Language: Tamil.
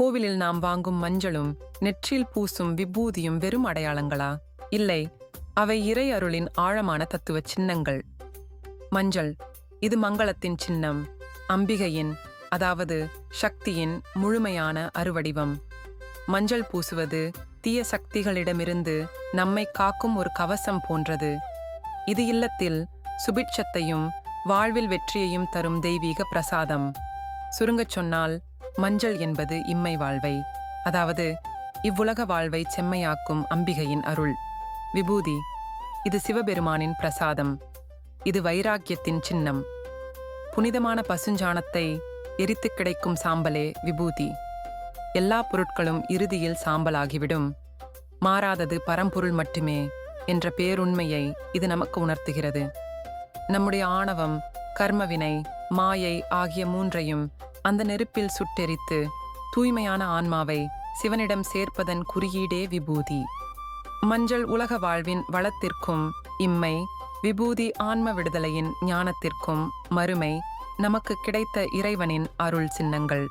கோவிலில் நாம் வாங்கும் மஞ்சளும் நெற்றில் பூசும் விபூதியும் வெறும் அடையாளங்களா? இல்லை அவை இறை அருளின் ஆழமான தத்துவ சின்னங்கள். மஞ்சள் இது மங்களத்தின் சின்னம் அம்பிகையின் அதாவது சக்தியின் முழுமையான அருவடிவம் மஞ்சள் பூசுவது தீய சக்திகளிடமிருந்து நம்மை காக்கும் ஒரு கவசம் போன்றது. இது இல்லத்தில் சுபிட்சத்தையும் வாழ்வில் வெற்றியையும் தரும் தெய்வீக பிரசாதம். சுருங்கச் சொன்னால் மஞ்சள் என்பது இம்மை வாழ்வை அதாவது இவ்வுலக வாழ்வை செம்மையாக்கும் அம்பிகையின் அருள். விபூதி இது சிவபெருமானின் பிரசாதம். இது வைராக்கியத்தின் சின்னம். புனிதமான பசுஞ்சாணத்தை எரித்து கிடைக்கும் சாம்பலே விபூதி. எல்லா பொருட்களும் இறுதியில் சாம்பலாகிவிடும். மாறாதது பரம்பொருள் மட்டுமே என்ற பேருண்மையை இது நமக்கு உணர்த்துகிறது. நம்முடைய ஆணவம் கர்மவினை மாயை ஆகிய மூன்றையும் அந்த நெருப்பில் சுட்டெரித்து தூய்மையான ஆன்மாவை சிவனிடம் சேர்ப்பதன் குறியீடே விபூதி. மஞ்சள் உலக வாழ்வின் வளத்திற்கும் இம்மை விபூதி ஆன்ம விடுதலையின் ஞானத்திற்கும் மறுமை நமக்கு கிடைத்த இறைவனின் அருள் சின்னங்கள்.